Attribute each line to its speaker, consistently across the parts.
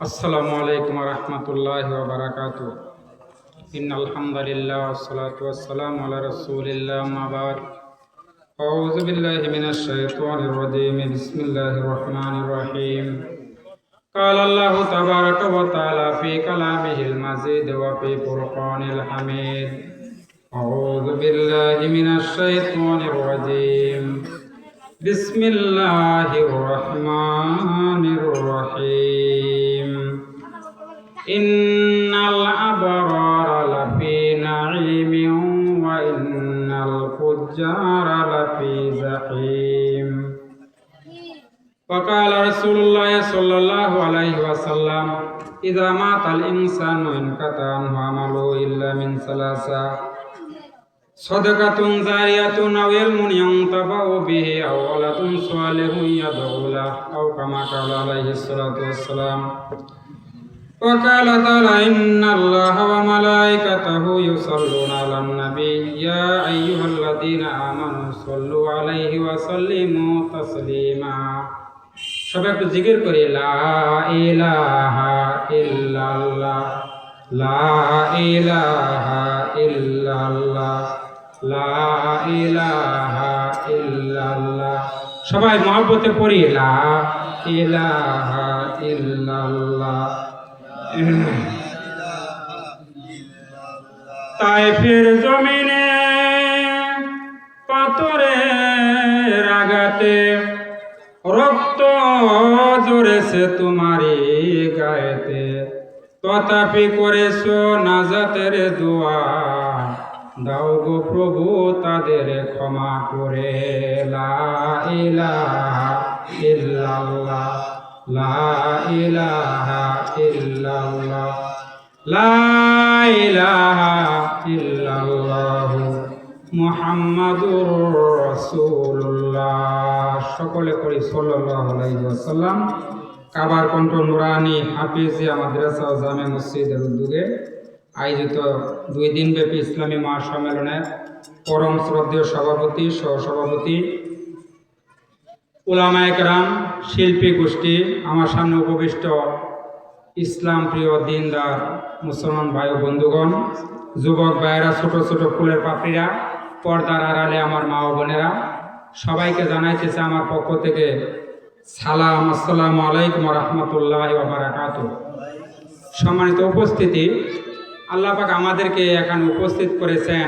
Speaker 1: আসসালামু আলাইকুম রহমতুল্লাহ বারাকাত ইন আলহামদুলিল্লাহ সালাতু ওয়াসসালামু আলা রাসূলিল্লাহ মা বাদ أعوذ بالله من الشيطان الرجيم بسم الله الرحمن الرحيم قال الله تبارك وتعالى في كلامه المزيد وفي فرقان الحميد أعوذ بالله من الشيطان الرجيم بسم الله الرحمن الرحيم إن الأبرار لفي نعيم وإن الفجار لفي زحيم وقال رسول الله صلى الله عليه وسلم إذا مات الإنسان انقطع عنه عمله إلا من ثلاثة صدقة جارية أو علم ينتفع به أو ولد صالح يدعو له أو كما قال عليه الصلاة والسلام وقال تعالى إن الله وملائكته يصلون على النبي يا أيها الذين آمنوا صلوا عليه وسلموا تسليما সবাই একটু জিকির করি লা ইলাহা ইল্লাল্লাহ লা ইলাহা ইল্লাল্লাহ লা ইলাহা ইল্লাল্লাহ সবাই মহব্বতে পড়ি লা ইলাহা ইল্লাল্লাহ তাইফের জমিনে পাথরের আঘাতে রক্ত জড়েছে তোমারই গায়েতে। তথাপি করেছ নাজাতের দোয়া, দাও গো প্রভু তাদের ক্ষমা করে। লা ইলাহা ইল্লাল্লাহ। লা ইলাহা ইল্লাল্লাহ। লা ইলাহা ইল্লাল্লাহ। মুহাম্মাদুর রাসূলুল্লাহ। সকলে করি সাল্লাল্লাহু আলাইহি ওয়াসাল্লাম। কাবার কণ্ঠ নুরানি হাফিজিয়া মাদ্রাসা ও জামে মসজিদের উদ্যোগে আয়োজিত দুই দিনব্যাপী ইসলামী মহাসম্মেলনের পরম শ্রদ্ধেয় সভাপতি, সহসভাপতি উলামা একরাম শিল্পী গোষ্ঠী, আমার সামনে উপবিষ্ট ইসলাম প্রিয় দিনদার মুসলমান ভাই বন্ধুগণ, যুবক ভাইয়েরা, ছোট ছোট ফুলের পাপড়িরা, পর্দার আড়ালে আমার মা ও বোনেরা, সবাইকে জানাইতেছে আমার পক্ষ থেকে সালাম, আসসালামু আলাইকুম রহমতুল্লাহ বারাকাত সম্মানিত উপস্থিতি, আল্লাহ পাক আমাদেরকে এখানে উপস্থিত করেছেন।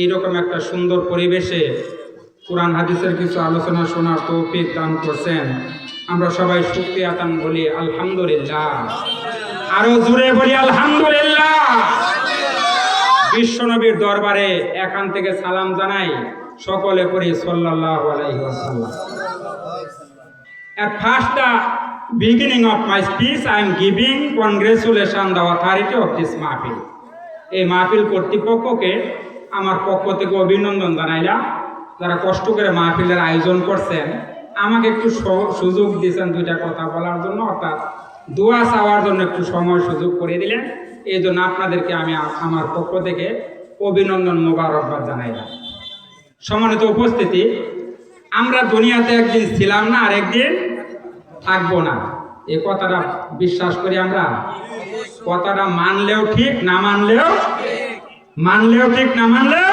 Speaker 1: এইরকম একটা সুন্দর পরিবেশে কোরআন হাদিসের কিছু আলোচনা শোনার তৌফিক দান করছেন। আমরা সবাই শুক্রিয়া দান বলি আলহামদুলিল্লাহ। আরও জুড়ে বলি আলহামদুলিল্লাহ। বিশ্বনবীর দরবারে এখান থেকে সালাম জানাই সকলে পড়ি সাল্লাল্লাহু আলাইহি ওয়াসাল্লাম। At first, the beginning of my speech, I am giving congratulation the authority of মাহফিল এই মাহফিল কর্তৃপক্ষকে আমার পক্ষ থেকে অভিনন্দন জানাইলাম। যারা কষ্ট করে মাহফিলের আয়োজন করছেন, আমাকে একটু সুযোগ দিয়েছেন দুইটা কথা বলার জন্য, অর্থাৎ দোয়া চাওয়ার জন্য একটু সময় সুযোগ করে দিলেন। এই জন্য আপনাদেরকে আমি আমার পক্ষ থেকে অভিনন্দন মোবারকবাদ জানাইলাম। সম্মানিত উপস্থিতি, আমরা দুনিয়াতে একদিন ছিলাম না, আর একদিন থাকব না। এই কথাটা বিশ্বাস করি আমরা? কথাটা মানলেও ঠিক, না মানলেও? মানলেও ঠিক, না মানলেও?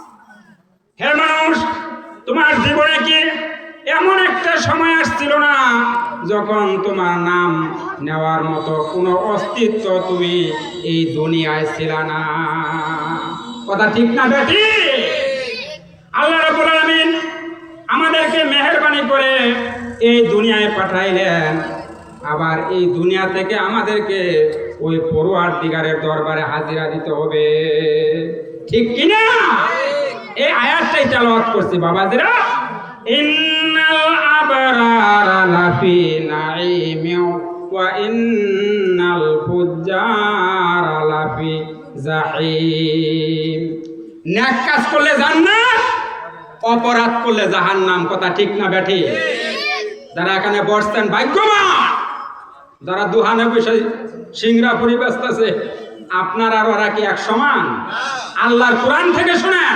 Speaker 1: হে মানুষ, তোমার জীবনে কি এমন একটা সময় আসছিল না যখন তোমার নাম নেওয়ার মতো কোনো অস্তিত্ব তুমি এই দুনিয়ায় ছিল না? কথা ঠিক না বেটি? আল্লাহ রাব্বুল আলামিন আমাদেরকে মেহেরবানি করে এই দুনিয়ায় পাঠাইলেন। আবার এই দুনিয়া থেকে আমাদেরকে ওই পড়ুয়ার দিগারের দরবারে হাজিরা দিতে হবে। ঠিক কিনা? এই আয়াতটাই তেলাওয়াত করছি, বাবাজিরা। ইন্নাল আবরারা লাফি নাঈমিন ওয়া ইন্নাল ফুজ্জারা লাফি জাহিম। ন্যাক কাজ করলে জান্নাত, অপরাধ করলে জাহান্নাম, কথা ঠিক না ব্যাঠি? যারা এখানে বসছেন, ভাগ্যবান! যারা দুহানে বসে সিংরা পরিবেশ আছে, আপনার আর ওরা কি এক সমান? আল্লাহর কোরআন থেকে শুনেন।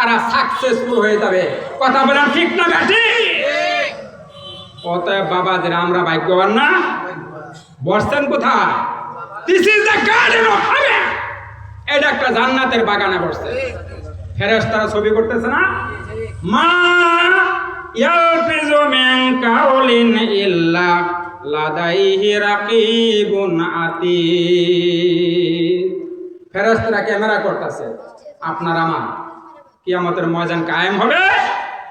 Speaker 1: তারা সাকসেসফুল হয়ে যাবে। কথা বলেন ঠিক না ব্যাটি অতএব বাবাদের আমরা ভাগ্যবান না বসছেন কোথায়? This is the garden of heaven এটা একটা জান্নাতের বাগানে বসছে। ফেরেশতারা ছবি করতেছে না? মা ইয়ালফিজু মিন কাউলিন ইল্লা লাদাইহি রাকিবুন আতীদ ফেরেশতারা ক্যামেরা করতেছে। আপনার আমার। কিয়ামতের ময়দান কায়েম হবে।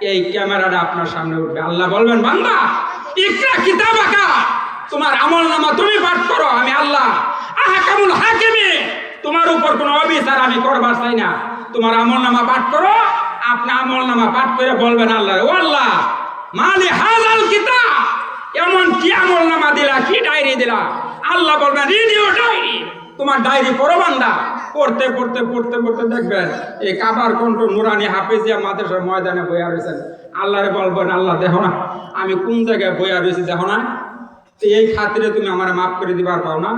Speaker 1: এই ক্যামেরাটা আপনার সামনে উঠবে। আল্লাহ বলবেন, বান্দা, ইকরা কিতাবাকা, তোমার আমল নামা তুমি পাঠ করো, আমি আল্লাহ। আহকামুল হাকিমি। তোমার উপর কোনো অবিচার আমি করবার চাই না। তোমার আমল নামা পাঠ করো, আপনি আমল নামা পাঠ করে বলবেন আল্লাহ ও আল্লাহ, মালি হাজাল কিতাব, এমন কি আমল নামা দিলা, কি ডায়েরি দিলা? আল্লাহ বলবেন, রিডিও ডায়েরি, তোমার ডায়েরি পড়ো, বান্দা। পড়তে পড়তে পড়তে পড়তে দেখবেন এই কাবার কণ্ঠ নুরানি হাফিজিয়া মাদ্রাসার ময়দানে বইয়া রয়েছেন। আল্লাহরে বলবেন আল্লাহ দেখো না আমি কোন জায়গায় বইয়া রয়েছি দেখো না। এই খাতিরে তুমি আমার মাফ করে দিবার পাও না।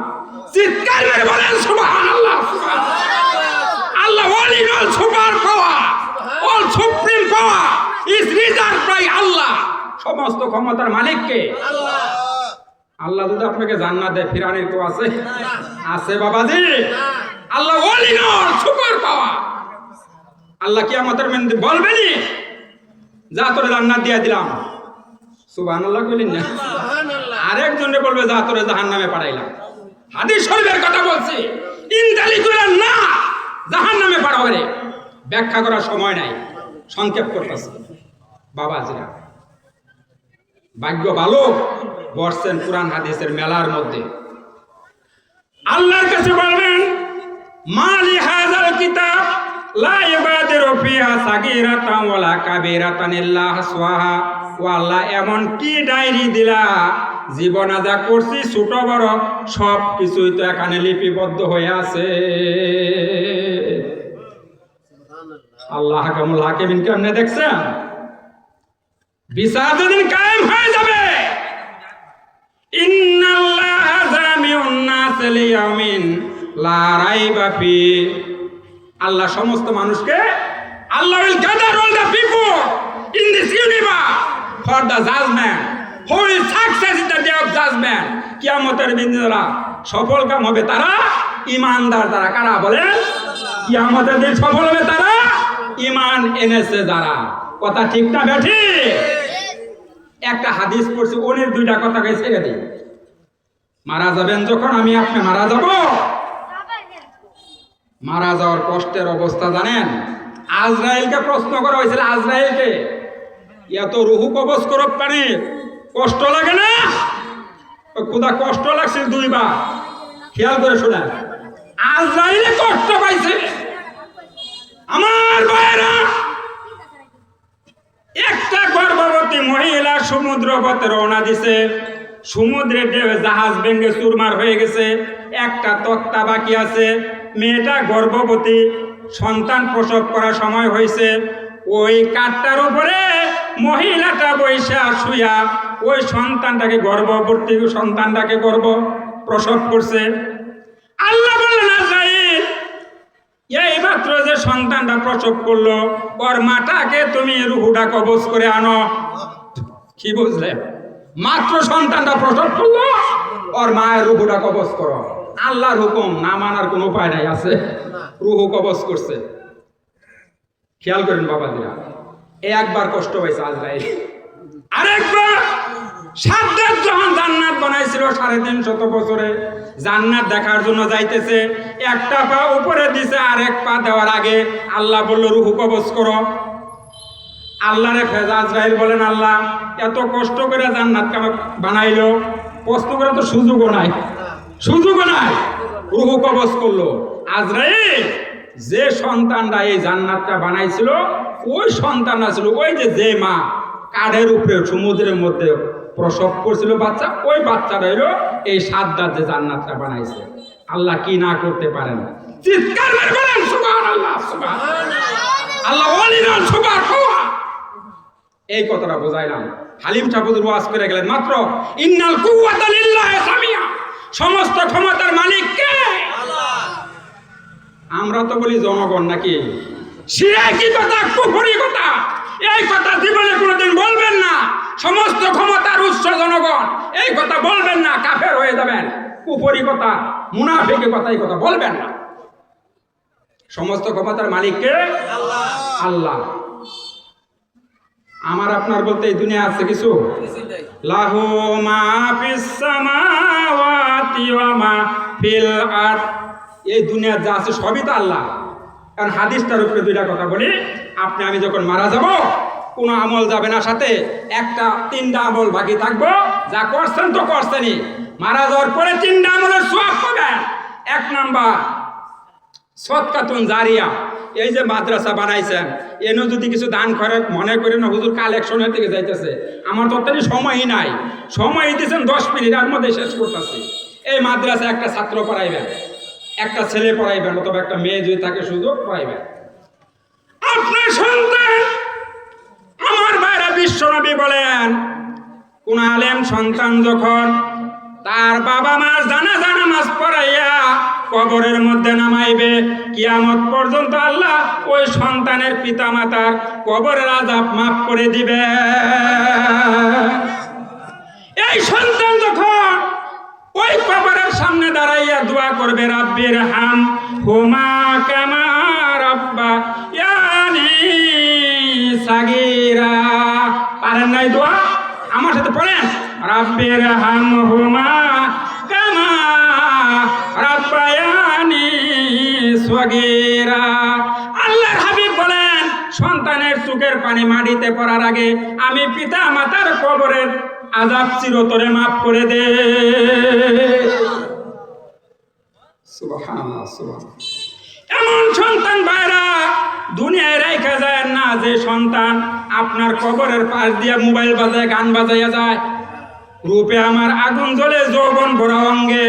Speaker 1: চিৎকার মেরে বলেন সুবহানাল্লাহ সুবহানাল্লাহ। Allah all in all super power all supreme power is reserve by Allah. সমস্ত ক্ষমতার মালিককে। আল্লাহ। আল্লাহ যদি আপনাকে জান্নাত দেয় ফিরানির কেউ আছে? আছে বাবাজি? Allah all in all super power Allah কি আমাদের মেনদি বলবেনি যা তোরে জান্নাত দিয়ে দিলাম। সুবহানাল্লাহ কইলেন না। আরেকজনে বলবে যা তোরে জাহান্নামে পাঠাইলাম। হাদিস শরীফের কথা বলছি। ইনদালি কইলেন না জাহান্নামে পাঠাও রে। ব্যাখ্যা করার সময় নাই সংক্ষেপ করতেছে। বাবাজিরা ভাগ্য ভালো বসছেন কোরআন হাদিসের মেলার মধ্যে। আল্লাহর কাছে বলবেন মালি হাজাল কিতাব, লা ইবাদিরু ফিহা সাগীরাতান ওয়ালা কাবীরাতান ইল্লা হাসওয়াহা। আল্লাহ এমন কি ডায়েরি দিলা? জীবনে যা করছি ছোট বড়, সব কিছুই তো এখানে লিপিবদ্ধ হয়ে আছে। আল্লাহ হাকামুল হাকিমিন কেমনে দেখছেন? বিচার যেদিন কায়েম হয়ে যাবে। ইন্নাল্লাহ জামিউন নাস লিয়াউমিন। লা রাইবা ফি। আল্লাহ সমস্ত মানুষকে Allah will gather all the people in this universe. For the judgement. Who will success in the day of judgement. কিয়ামতের দিন যারা সফল কাম হবে তারা ইমানদার যারা। কারা বলেন? কিয়ামতের দিন সফল হবে তারা ইমান এনেছে যারা। কথা ঠিক না বেঠি একটা হাদিস পড়ছি ওনের দুইটা কথাকে ছেড়ে দিই। মারা যাবেন যখন, আমি আপনি মারা যাব। মারা যাওয়ার কষ্টের অবস্থা জানেন? আজরাইলকে প্রশ্ন করা হয়েছিল, আজরাইলকে, এত রুহু কবচ করব পানি কষ্ট লাগে না? খুদা, কষ্ট লাগছে দুইবার। খেয়াল করে শোনেন, আজরাইলে কষ্ট পাইছে। আমার ভাইয়েরা, একটা গর্ভবতী মহিলা সমুদ্র পথে রওনা দিছে। সমুদ্রে ঢেউ জাহাজ ভেঙে চুরমার হয়ে গেছে। একটা তক্তা বাকি আছে। মেয়েটা গর্ভবতী, সন্তান প্রসব করার সময় হয়েছে। ওই কাঠটার উপরে মহিলাটা বৈশা শুয়া ওই সন্তানটাকে গর্ভবতী সন্তানটাকে গর্ভ প্রসব করছে। আল্লাহ বললেন, আজরাইল, এই মাত্র যে সন্তানটা প্রসব করল, ওর মাটাকে তুমি রুহুটা কবজ করে আনো। কি বুঝলে মাত্র সন্তানটা প্রসব করল, ওর মায়ের রুহুটা কবজ করো। আল্লাহর হুকুম না মানার কোনো উপায় নাই আছে? রুহ কবজ করছে। খেয়াল করেন বাবাজিরা এ একবার কষ্ট পাইছে আজরাইল। আরেকবার! সাদ্দাত যখন জান্নাত বানাইছিল সাড়ে তিন শত বছরে জান্নাত দেখার জন্য যাইতেছে একটা পা উপরে দিছে আরেক পা দেওয়ার আগে আল্লাহ বলল রুহু কবজ করো। আল্লাহরে ফেজা আজরাইল বলেন আল্লাহ এত কষ্ট করে জান্নাত বানাইলো কষ্ট করে তো সুযোগও নাই। সুযোগও নাই রুহু কবজ করল। আজরাইল, যে সন্তানরা এই জান্নাতটা বানাইছিল, ওই সন্তানরা ছিল, ওই যে যে মা, কাঠের উপরে, সমুদ্রের মধ্যে প্রসব করছিল বাচ্চা, ওই বাচ্চাটা হইল এই সাদ্দার যে জান্নাতটা বানাইছে। আল্লাহ কি না করতে পারেন? চিৎকার মেরে বলেন, সুবহানাল্লাহ সুবহানাল্লাহ। আল্লাহ অলিনান সুবার এই কথাটা বোঝাইলাম। হালিম ঠাকুর ওয়াজ করে গেলেন, মাত্র, ইন্নাল কুওয়াতা লিল্লাহি সামিয়া সমস্ত ক্ষমতার মালিক কে? আমরা তো বলি জনগণ নাকি? কি কথা? কুফরি কথা? এই কথা জীবনে কোনোদিন বলবেন না। সমস্ত ক্ষমতার উৎস জনগণ। এই কথা বলবেন না কাফের হয়ে যাবেন। কুফরি কথা মুনাফিকি কথা এই কথা বলবেন না। সমস্ত ক্ষমতার মালিককে আল্লাহ। আমার আপনার বলতে এই দুনিয়া আছে কিছু? লাহু মা ফিস সামাওয়াতি। মা ফিল আরদ। এই দুনিয়া যা আছে সবই তো আল্লাহ। কারণ হাদিসটার উপরে দুইটা কথা বলি, আপনি আমি যখন মারা যাব, কোনো আমল যাবে না সাথে, একটা, তিনটা আমল বাকি থাকব, যা করছেন তো করছেনই। মারা যাওয়ার পরে তিনটা আমলের সব পাবেন। এক নাম্বার সৎকাতুন জারিয়া। এই যে মাদ্রাসা বানাইছেন, এনে যদি কিছু দান করে, মনে করে না, হুজুর কালেকশনের দিকে যাইতেছে। আমার তো সময়ই নাই। সময় দিয়েছেন দশ মিনিট, আর মধ্যে শেষ করতেছি। এই মাদ্রাসা একটা ছাত্র পড়াইবেন, একটা ছেলে পড়াইবেন, অথবা একটা মেয়ে যদি থাকে সুযোগ পড়াইবেন। আপনার সন্তান, আমার বাইরে বিশ্বনবী বলেন, কোন আলেম সন্তান যখন তার বাবা মা জানা জানা মাছ পড়াইয়া কবরের মধ্যে নামাইবে, কিয়ামত পর্যন্ত আল্লাহ ওই সন্তানের পিতা মাতার কবরের আজাব মাফ করে দিবে এই সন্তান সামনে দাঁড়াইয়া দোয়া করবে, রাব্বির হাম হুমা কামা রাব্বা ইয়ানি সাগীরা। পারেন নাই দোয়া? আমার সাথে পড়েন। রাব্বির হাম হুমা কামা রাব্বায়ানি সগীরা। আল্লাহর হাবিব বলেন, সন্তানের চোখের পানি মাটিতে পড়ার আগে আমি পিতা মাতার কবরের আজাব চিরতরে মাফ করে দে। এমন সন্তান ভাইরা দুনিয়ায় রেখে যায় না যে সন্তান আপনার কবরের পাশ দিয়ে মোবাইল বাজায় গান বাজাইয়া যায়। রূপে আমার আগুন জ্বলে যৌবন ভরা অঙ্গে।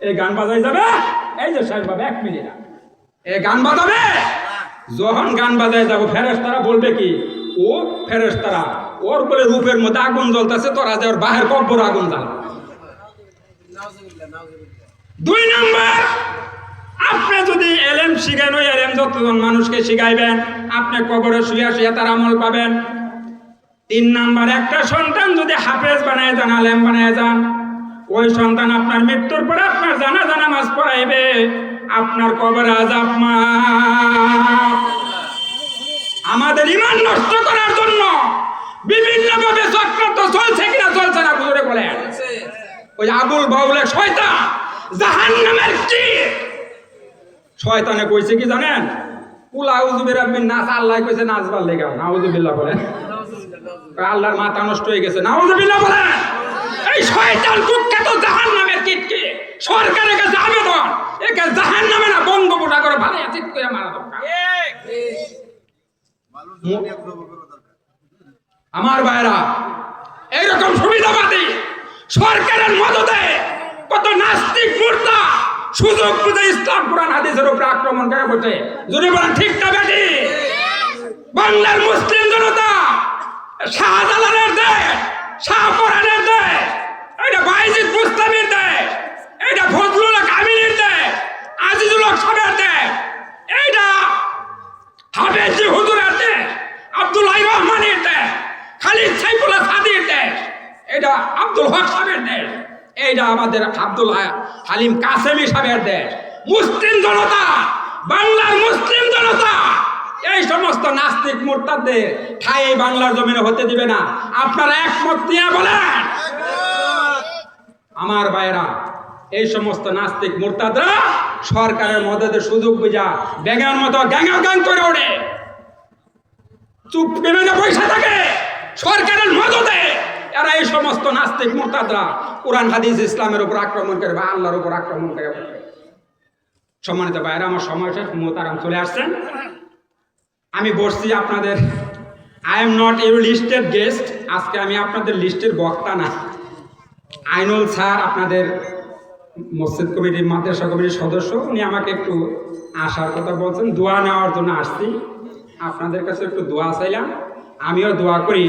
Speaker 1: এই গান বাজাই যাবে? এই যে সাহেব বাবা এক মিনিট। এই গান বাজাবে? যখন গান বাজায় যাব ফেরেস তারা বলবে কি ও ফেরেস তারা ওর উপরে রূপের মধ্যে আগুন জ্বলতেছে তোরা যে ওর বাহের কব্বর আগুন জ্বালা। দুই নাম্বার আপনি যদি এলেম শিখেন ওই এলেম যতজন মানুষকে শিখাইবেন আপনি কবরে শুয়ে শুয়ে তার আমল পাবেন। তিন নাম্বার একটা সন্তান যদি হাফেজ বানায় যান আলেম বানায় যান ওই সন্তান আপনার মৃত্যুর পরে আপনার জানা জানা মাছ পড়াইবে। আপনার কবর আজাব মাফ আমাদের ইমান নষ্ট করার জন্য বিভিন্ন ভাবে চক্রান্ত চলছে কিনা চলছে না বুঝে বলেন। ওই আবুল বাউলের শয়তান। জাহান নামের কি? শয়তানে কইছে কি জানেন? নাচ আল্লাহ কইছে নাচবার লেগা নাউজুবিল্লাহ বলেন আল্লাহর মাথা নষ্ট হয়ে গেছে নাউজুবিল্লাহ বলেন এই শয়তান কুখ্যাত জাহান নামের কীটকে সরকারের কাছে আবেদন একে জাহান নামে না বঙ্গোপসাগরে করে ভালো চিত করে মারা দরকার। আমার ভাইরা, এইরকম সুবিধাবাদী সরকারের মদতে কত নাস্তিক মূর্তা? সুযোগ বুঝে ইসলাম কোরআন হাদিসের উপরে আক্রমণ করে বসে। যদি বলেন ঠিক না বেটি? বাংলার মুসলিম জনতা, শাহজালালের দেশ, শাহপরানের দেশ এটা বাইজিদ মুস্তামির দেশ এটা ফজলুল কামিনীর দেশ, আজিজুল সাহেবের দেশ, এইটা হাফেজি হুজুরের দেশ আব্দুল্লাহ রহমানের দেশ, খালিদ সাইফুল্লাহ সাদির দেশ এটা আব্দুল হক সাহেবের দেশ। এইটা আমাদের আব্দুল হালিম কাসেমি সাহেবের দেশ। মুসলিম জনতা, বাংলার মুসলিম জনতা, এই সমস্ত নাস্তিক মোরতাদের ঠাই এই বাংলার জমিনে হতে দিবে না। আপনারা একমত নিয়ে বলেন। আমার ভাইরা এই সমস্ত নাস্তিক মোরতাদরা সরকারের মদদের সুযোগ বুঝা ব্যাঙের মতো গ্যাঙা গ্যাং করে ওঠে। চুপ পেমেন্টে পয়সা থাকে। সরকারের মদতে সমস্ত নাস্তিক মোরতাদরা কোরআন, হাদিস, ইসলামের উপর আক্রমণ করে বা আল্লাহর উপর আক্রমণ করে সম্মানিত ভাইরা আমার সময় শেষ মোতারাম চলে আসছেন। আমি বসছি আপনাদের I am not your listed guest আজকে আমি আপনাদের লিস্টের বক্তা না। আইনুল স্যার আপনাদের মসজিদ কমিটির, মাদ্রাসা কমিটির সদস্য, উনি আমাকে একটু আসার কথা বলছেন, দোয়া নেওয়ার জন্য আসছি। আপনাদের কাছে একটু দোয়া চাইলাম। আমিও দোয়া করি।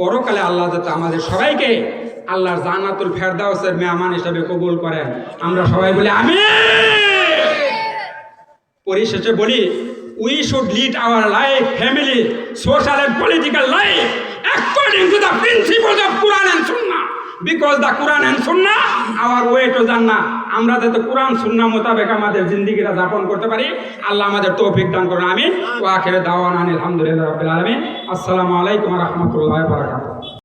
Speaker 1: পরকালে আল্লাহ যাতে আমাদের সবাইকে আল্লাহর জান্নাতুল ফেরদাউসের মেহমান হিসাবে কবুল করেন। আমরা সবাই বলি আমি পরিশেষে বলি we should lead our life family social and political life according to the principles of Quran and Sunnah because the Quran and Sunnah our way to Jannah আমরা যাতে কোরআন সুন্না মোতাবেক আমাদের জিন্দিগিটা যাপন করতে পারি, আল্লাহ আমাদের তৌফিক দান করুন আমি ওয়া দাওয়ান আলহামদুলিল্লাহ আলমিন আলামিন। আসসালামু আলাইকুম রহমতুল্লাহ বারাকাতুহু।